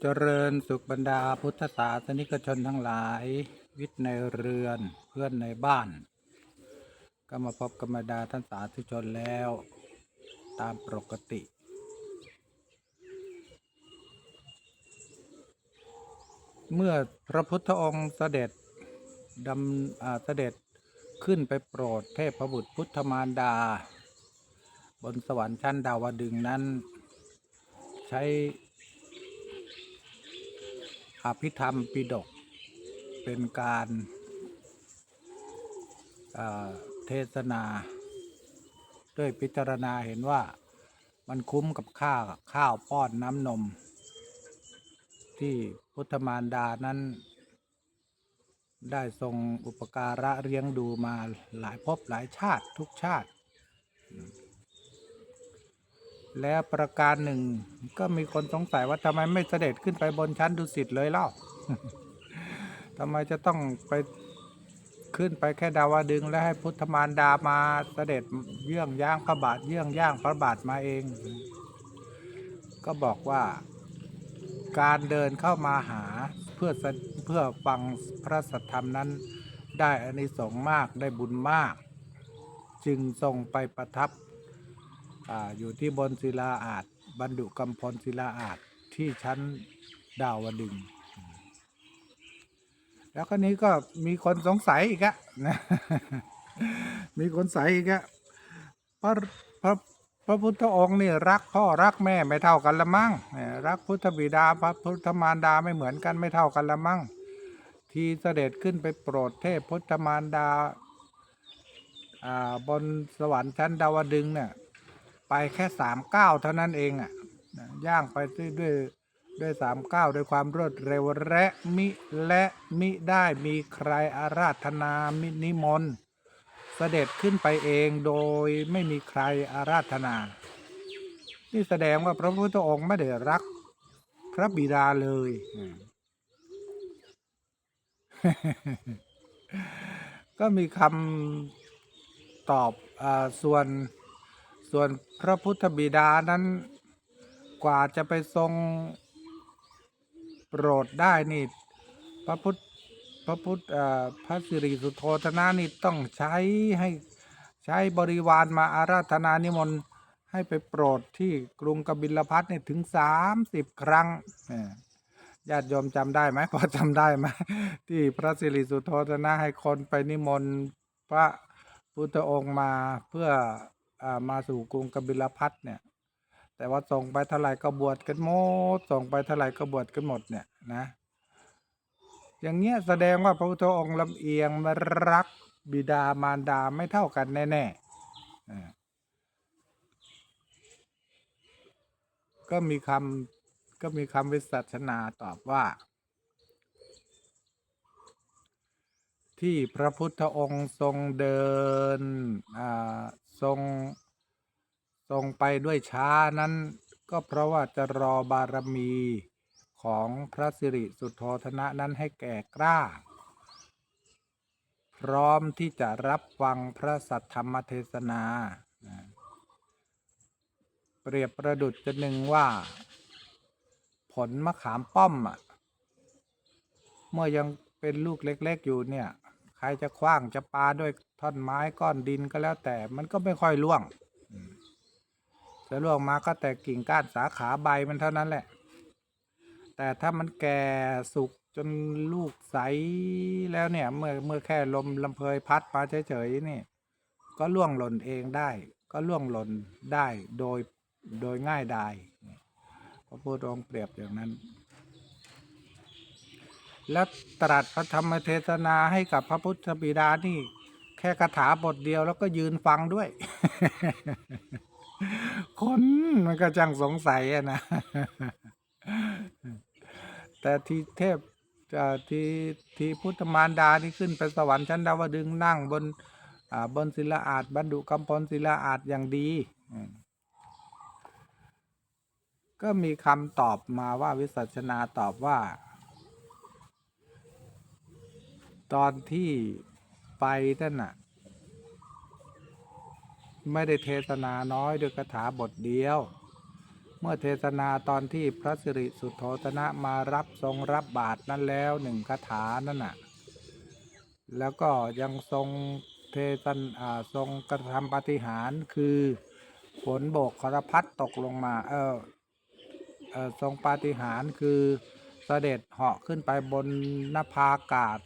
เจริญสุขบรรดาพุทธศาสนิกชนทั้งหลาย วิทย์ในเรือนเพื่อนในบ้าน ก็มาพบกัรรดาท่านสาธุชนแล้ว ตามปกติ เมื่อพระพุทธองค์เสด็จดำเสด็จขึ้นไปโปรดเทพบุตรพุทธมารดา บนสวรรค์ชั้นดาวดึงนั้น ใช้ อภิธรรมปิฎกเป็นการเทศนา ด้วยพิจารณาเห็นว่ามันคุ้มกับข้าวข้าวป้อนน้ำนม ที่พุทธมารดานั้น ได้ทรงอุปการะเลี้ยงดูมาหลายภพหลายชาติทุกชาติ แล้วประการหนึ่ง ก็มีคนสงสัยว่าทำไมไม่เสด็จขึ้นไปบนชั้นดุสิตเลยเล่าทำไมจะต้องไปขึ้นไปแค่ดาวดึงแล้วให้พุทธมารดามาเสด็จเยื่องย่างพระบาทเยื่องย่างพระบาทมาเอง ก็บอกว่าการเดินเข้ามาหาเพื่อเพื่อฟังพระสัทธรรมนั้น ได้อานิสงส์มากได้บุญมาก จึงทรงไปประทับ ออยู่ที่บนศิลาอาจบรรดุกำพลศิลาอาจที่ชั้นดาวดึง แล้วก็นี้ก็มีคนสงสัยอีกอะนะมีคนสงสัยอีกอะพระพระพระพุทธองค์นี่รักพ่อรักแม่ไม่เท่ากันละมั้งรักพุทธบิดาพระพุทธมารดาไม่เหมือนกันไม่เท่ากันละมั้งที่เสด็จขึ้นไปโปรดเทพพุทธมารดาบนสวรรค์ชั้นดาวดึงเนี่ย ไปแค่สามเก้าเท่านั้นเองอะย่างไปด้วยด้วยด้วยสามเก้าด้วยความรวดเร็วและมิและมิได้มีใครอาราธนามินิมนต์เสด็จขึ้นไปเองโดยไม่มีใครอาราธนา นี่แสดงว่าพระพุทธองค์ไม่ได้รัก พระบิดาเลยก็มีคำตอบอาส่วน ส่วนพระพุทธบิดานั้นกว่าจะไปทรงโปรดได้นี่พระพุทธพระพุทธพระสิริสุโธธนะนี่ต้องใช้ให้ใช้บริวารมาอาราธนานิมนต์ให้ไปโปรดที่กรุงกบิลพัทนี่ถึงสามสิบครั้งญาติโยมจำได้ไหมพอจำได้ไหมที่พระสิริสุโธธนะให้คนไปนิมนต์พระพุทธองค์มาเพื่อ มาสู่กรุงกบิลพัทเนี่ย แต่ว่าส่งไปเท่าไหร่ก็บวชกันหมดส่งไปเท่าไหร่ก็บวชกันหมดเนี่ยนะ อย่างเงี้ยแสดงว่าพระพุทธองค์ลำเอียงมารักบิดามารดาไม่เท่ากันแน่ๆอ่ก็มีคำก็มีคำวิสัชนาตอบว่าที่พระพุทธองค์ทรงเดินอ่า ทรง ทรงไปด้วยช้านั้น ก็เพราะว่าจะรอบารมีของพระสิริสุทโธธนะนั้นให้แก่กล้า พร้อมที่จะรับฟังพระสัทธรรมเทศนา เปรียบประดุจจะหนึ่งว่า ผลมะขามป้อมอะเมื่อยังเป็นลูกเล็ก ๆ อยู่เนี่ย ใครจะคว้างจะปาด้วย ท่อนไม้ก้อนดินก็แล้วแต่มันก็ไม่ค่อยร่วงจะล่วงมาก็แต่กิ่งก้านสาขาใบมันเท่านั้นแหละ แต่ถ้ามันแก่สุกจนลูกใสแล้วเนี่ย เมื่อเมื่อแค่ลมลำเพยพัดมาเฉยๆนี่ ก็ล่วงหล่นเองได้ ก็ล่วงหล่นได้โดยโดยง่ายดายพระพุทธองค์เปรียบอย่างนั้น และตรัสพระธรรมเทศนาให้กับพระพุทธบิดานี่ ค่คาถาบทเดียวแล้วก็ยืนฟังด้วย คนมันก็จังสงสัยนะ แต่ที่เทพที่ที่พุทธมารดาที่ขึ้นไปสวรรค์ชั้นดาวดึงนั่งบนบนศิลาอาจบรรดุกำพลศิลาอาจอย่างดี ก็มีคำตอบมาว่าวิสัชนาตอบว่า ตอนที่ ไปนั่นน่ะ ไม่ได้เทศนาน้อยด้วยคาถาบทเดียว เมื่อเทศนาตอนที่พระสิริสุทโธทนะมารับทรงรับบาตรนั้นแล้วหนึ่งคาถานั่นน่ะ แล้วก็ยังทรงเทศนอ่าทรงกระทำปาฏิหารคือฝนโบกครพัดตกลงมา เออเออทรงปาฏิหารย์คือเสด็จเหาะขึ้นไปบนนภาอากาศ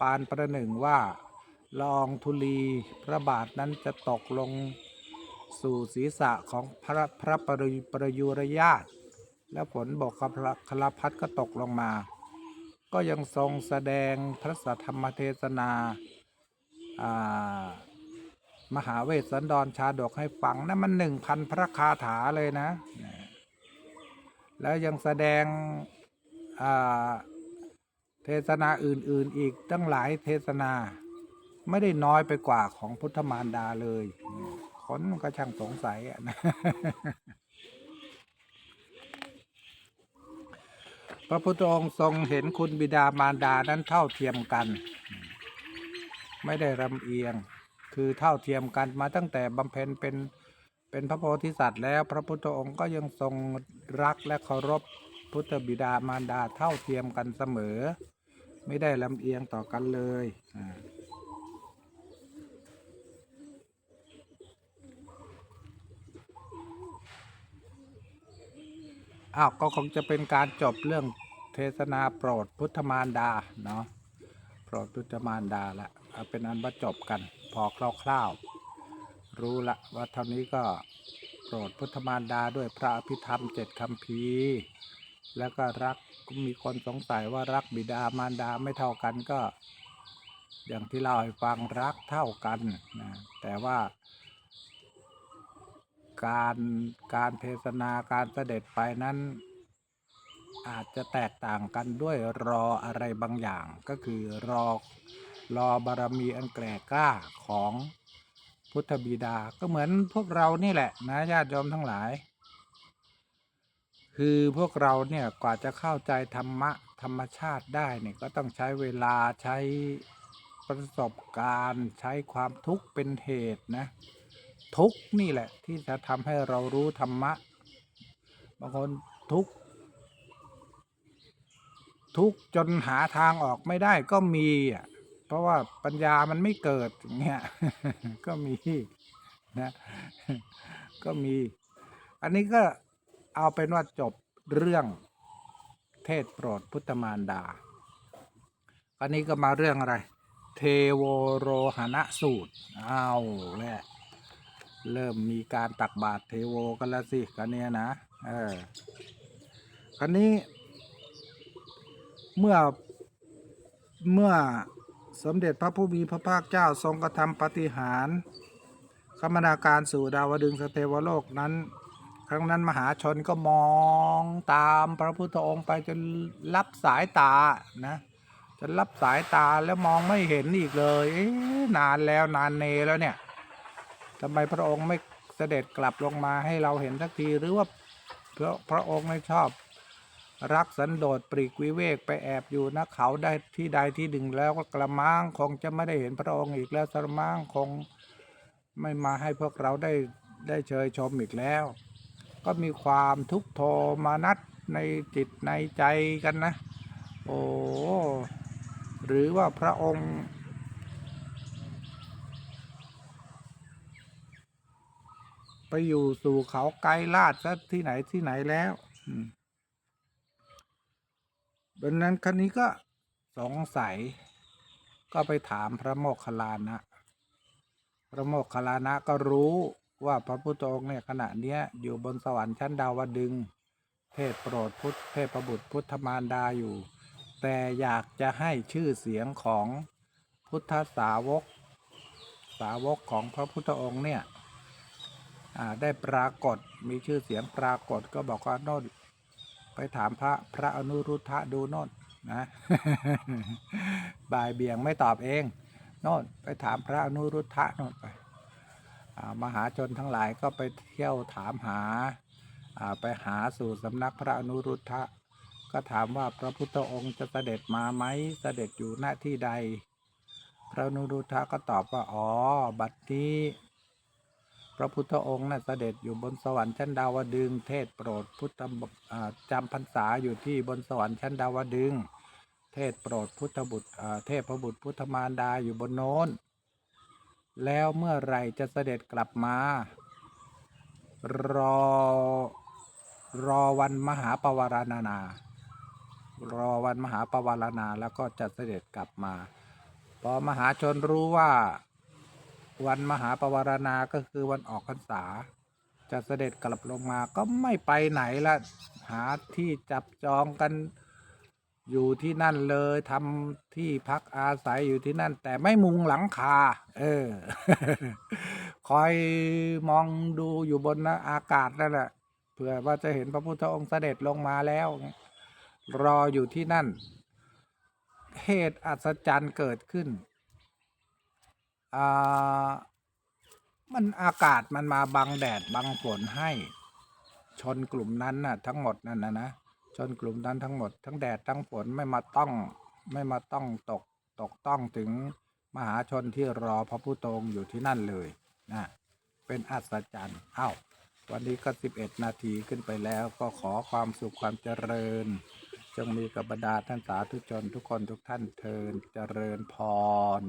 ปานประหนึ่งว่าละอองธุลีพระบาทนั้นจะตกลงสู่ศีรษะของพระพระประยุประยุรญาตแล้วฝนบกคลคลพัดก็ตกลงมา ก็ยังทรงแสดงพระสัทธรรมเทศนาามหาเวสสันดรชาดกให้ฟังนั่นมันหนึ่งพันพระคาถาเลยนะ แล้วยังแสดงอ่า ศนาอื่นๆอีกตั้งหลายเทศนา ไม่ได้น้อยไปกว่าของพุทธมารดาเลยคนก็ช่างสงสัยอะนะพระพุทธองค์ทรงเห็นคุณบิดามารดานั้นเท่าเทียมกัน ไม่ได้ลำเอียงคือเท่าเทียมกันมาตั้งแต่บำเพ็ญเป็นเป็นพระโพธิสัตว์แล้ว พระพุทธองค์ก็ยังทรงรักและเคารพพุทธบิดามารดาเท่าเทียมกันเสมอ ไม่ได้ลำเอียงต่อกันเลยอ้าวก็คงจะเป็นการจบเรื่องเทศนาโปรดพุทธมารดาเนาะโปรดพุทธมารดาละเอาเป็นอันว่าจบกันพอคร่าวๆรู้ละว่าเท่านี้ก็โปรดพุทธมารดาด้วยพระอภิธรรมเจ็ดคำพี แล้วก็รักมีคนสงสัยว่ารักบิดามารดาไม่เท่ากันก็ อย่างที่เล่าให้ฟังรักเท่ากันนะแต่ว่า การการเทศนาการเสด็จไปนั้น อาจจะแตกต่างกันด้วยรออะไรบางอย่างก็คือรอรอบารมีอันแกร่กล้าของพุทธบิดาก็เหมือนพวกเรานี่แหละนะญาติโยมทั้งหลาย คือพวกเราเนี่ยกว่าจะเข้าใจธรรมะธรรมชาติได้เนี่ยก็ต้องใช้เวลาใช้ประสบการณ์ใช้ความทุกข์เป็นเหตุนะทุกนี่แหละที่จะทำให้เรารู้ธรรมะบางคนทุกทุกจนหาทางออกไม่ได้ก็มีอะเพราะว่าปัญญามันไม่เกิดอย่างเงี้ยก็มีนะก็มี อันนี้ก็ เอาเป็นว่าจบเรื่องเทศโปรดพุทธมารดาอันนี้ก็มาเรื่องอะไร เทโวโรหณะสูตร เอาแหละเริ่มมีการตักบาตรเทโวกันแล้วสิกันเนี้ยนะ เออคันนี้ เมื่อ เมื่อสมเด็จพระผู้มีพระภาคเจ้าทรงกระทำปฏิหารคมนาการสู่ดาวดึงสเทวโลกนั้น ครั้งนั้นมหาชนก็มองตามพระพุทธองค์ไปจนรับสายตานะจนรับสายตาแล้วมองไม่เห็นอีกเลยเอ๊นานแล้วนานเนแล้วเนี่ยทำไมพระองค์ไม่เสด็จกลับลงมาให้เราเห็นสักทีหรือว่าพระพระองค์ไม่ชอบ รักสันโดษปรีกวิเวกไปแอบอยู่นะเขาได้ที่ใดที่หนึ่งแล้วก็กระมังคงจะไม่ได้เห็นพระองค์อีกแล้วสระมังคงไม่มาให้พวกเราได้ได้เชยชมอีกแล้ว ก็มีความทุกข์โทมานัดในจิตในใจกันนะ โอ้หรือว่าพระองค์ ไปอยู่สู่เขาไกลลาดซะที่ไหนที่ไหนแล้วดังนั้นคันนี้ก็สงสัย ก็ไปถามพระโมคคัลลานะ พระโมคคัลลานะก็รู้ ว่าพระพุทธองค์เนี่ยขณะเนี้ยอยู่บนสวรรค์ชั้นดาวดึงเทศโปรดพุทธเทพบุตรพุทธมารดาอยู่ แต่อยากจะให้ชื่อเสียงของพุทธสาวก สาวกของพระพุทธองค์เนี่ยได้ปรากฏมีชื่อเสียงปรากฏก็บอกว่าโน่นไปถามพระพระอนุรุทธะดูโน่นนะบ่ายเบี่ยงไม่ตอบเอง โน่นไปถามพระอนุรุทธะโน่นไป มหาชนทั้งหลายก็ไปเที่ยวถามหาไปหาสู่สำนักพระอนุรุทธะก็ถามว่าพระพุทธองค์จะเสด็จมาไหมเสด็จอยู่หน้าที่ใด พระอนุรุทธะก็ตอบว่าอ๋อบัดนี้พระพุทธองค์น่ะเสด็จอยู่บนสวรรค์ชั้นดาวดึงเทศโปรดพุทธบจำพรรษาอยู่ที่บนสวรรค์ชั้นดาวดึงเทศโปรดพุทธบุตรอ่าเทพบุตรพุทธมารดาอยู่บนโน้น แล้วเมื่อไหรจะเสด็จกลับมา รอ รอวันมหาปวารณานารอวันมหาปวารณาแล้วก็จะเสด็จกลับมา พอมหาชนรู้ว่า วันมหาปวารณาก็คือวันออกพรรษา จะเสด็จกลับลงมาก็ไม่ไปไหนละหาที่จับจองกัน อยู่ที่นั่นเลยทำที่พักอาศัยอยู่ที่นั่น แต่ไม่มุงหลังคา เออ คอยมองดูอยู่บนอากาศนั่นแหละเผื่อว่าจะเห็นพระพุทธองค์เสด็จลงมาแล้ว รออยู่ที่นั่น เหตุอัศจรรย์เกิดขึ้นอ่ามันอากาศมันมาบังแดดบังฝนให้ ชนกลุ่มนั้นน่ะ ทั้งหมดนั่นนะนะ ชนกลุ่มนั้นทั้งหมด ทั้งแดดทั้งฝนไม่มาต้องไม่มาต้องตกตกต้องถึงมหาชนที่รอพระพุทธองค์อยู่ที่นั่นเลยนะเป็นอัศจรรย์อ้าววันนี้ก็สิบเอ็ดนาทีขึ้นไปแล้วก็ขอความสุขความเจริญ จงมีกับบรรดาท่านสาธุชนทุกคนทุกท่านเทินเจริญพร